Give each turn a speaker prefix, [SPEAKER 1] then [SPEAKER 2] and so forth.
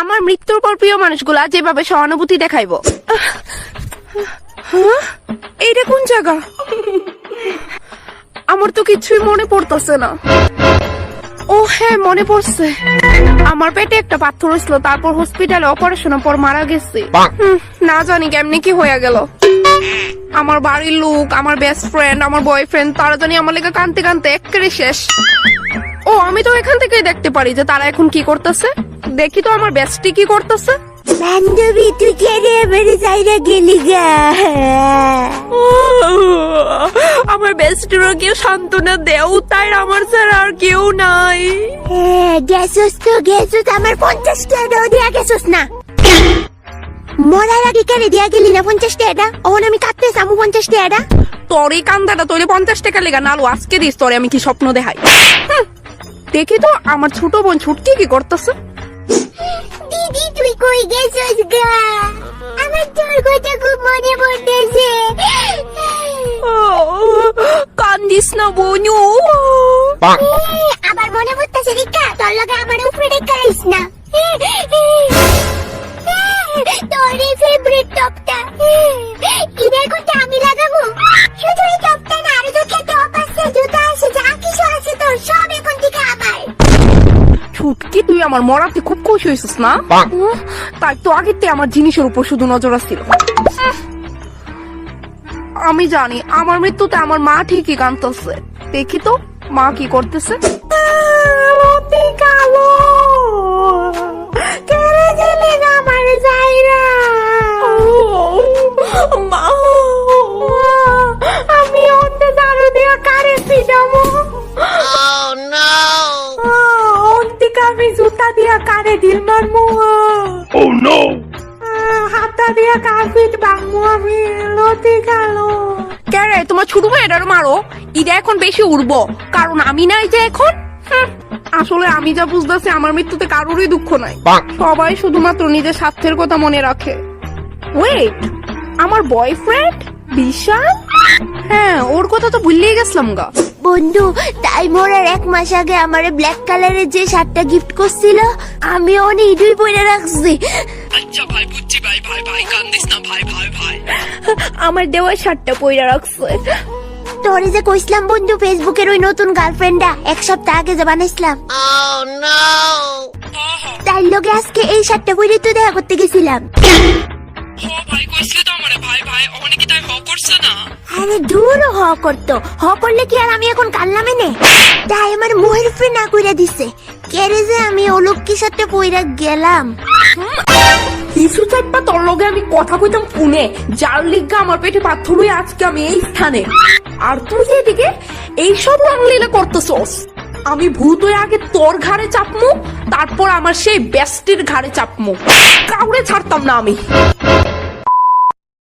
[SPEAKER 1] আমার মৃত্যুর পর প্রিয় মানুষগুলা যেভাবে সহানুভূতি দেখাইবো। হ্যাঁ? এইটা কোন জায়গা? আমার তো কিছুই মনে পড়তেছে না। ও হ্যাঁ মনে পড়ছে। আমার পেটে একটা পাথর হয়েছিল তারপর হসপিটালে অপারেশনের পর মারা গেছে। হুম, না জানি কেমনি কি হয়ে গেল। আমার বাড়ির লোক আমার বেস্ট ফ্রেন্ড আমার বয়ফ্রেন্ড তারা জানি আমার লেগে কানতে কানতে একেবারে শেষ। ও আমি তো এখান থেকেই দেখতে পারি যে তারা এখন কি করতেছে। দেখি তো আমার বেস্টি কি করতেছে।
[SPEAKER 2] বান্ধবী তুই কেড়ে মেরে যাইরা গেলি গা।
[SPEAKER 1] আমার বেস্টিরও কেউ সান্ত্বনা দেও তাই আমার ছাড়া আর কেউ নাই।
[SPEAKER 2] হ্যাঁ, গেছস তো গেছস আমার পঞ্চাশ টাকা দিয়া গেছস না। মরার আগে কেড়ে দিয়া গেলি না পঞ্চাশ টাকা ওখানে আমি কাটতে সামু পঞ্চাশ টাকা
[SPEAKER 1] তোর এই কান্দাটা তোরে পঞ্চাশ টাকা লেগা নালু আজকে দিস তোরে আমি কি স্বপ্ন দেখাই। দেখি তো আমার ছোট বোন ছুটকি কি করতেছে?
[SPEAKER 2] দিদি তুই কই গেছস গা আমার তোর কথা খুব মনে পড়তেছে
[SPEAKER 1] কান্দিস না বনু
[SPEAKER 2] আবার মনে পড়তেছে রিকা তোর লগে আমার উপরে রেখা না তোর এই ফেভারিট টপটা ইরে কোনটা আমি লাগাবো
[SPEAKER 1] ছুটকি তুই আমার মরাতে খুব খুশি হয়েছিস না? তাই তো আগের থেকে আমার জিনিসের উপর শুধু নজর আসছিল আমি জানি আমার মৃত্যুতে আমার মা ঠিকই কাঁদতেছে। দেখি তো মা কি করতেছে?
[SPEAKER 2] কালো কেড়ে গেলে কারে দিল মারমু?
[SPEAKER 3] Oh no!
[SPEAKER 2] হাতা দিয়া কাফিট বাংমু আমি লতি
[SPEAKER 1] কেরে তোমার ছোট মারো? ইটা এখন বেশি উড়বো। কারণ আমি নাই যে এখন? আসলে আমি যা বুঝতেছি আমার মৃত্যুতে কারোরই দুঃখ নাই। সবাই শুধুমাত্র নিজের স্বার্থের কথা মনে রাখে। ওয়েট আমার বয়ফ্রেন্ড বিশাল? হ্যাঁ ওর কথা তো ভুলিয়ে গেছিলাম গা।
[SPEAKER 2] বন্ধু তাই মোরার এক মাস আগে আমার ব্ল্যাক কালারের যে শার্টটা গিফট করছিল আমি অনেক ইডুই পরে রাখছি।
[SPEAKER 1] আচ্ছা ভাই বুঝছি ভাই ভাই ভাই কান্দিস না ভাই ভাই ভাই। আমার দেওয়া শার্টটা পইরা রাখছে।
[SPEAKER 2] তোরে যে কইছিলাম বন্ধু ফেসবুকের ওই নতুন গার্লফ্রেন্ডটা এক সপ্তাহ আগে যে বানাইছিলাম। তাই লোকে আজকে এই শার্টটা পরে তো দেখা করতে গেছিলাম।
[SPEAKER 1] ভাই কইছিল তো আমারে ভাই ভাই অনেকে তাই হ করছে না?
[SPEAKER 2] আরে দূর হ করতো। হ করলে কি আর আমি এখন কানলাম এনে তাই আমার মোহের না কইরা দিছে। কেরে যে আমি সাথে পইরা গেলাম?
[SPEAKER 1] কিছু চাইপা তোর লগে আমি কথা কইতাম ফোনে। যার লিগা আমার পেটে পাথর হয়ে আজকে আমি এই স্থানে। আর তুই যে এদিকে এইসব রাংলীলা করতেছস। আমি ভূত হয়ে আগে তোর ঘাড়ে চাপমু তারপর আমার সেই বেস্টির ঘাড়ে চাপমু। কাউরে ছাড়তাম না আমি।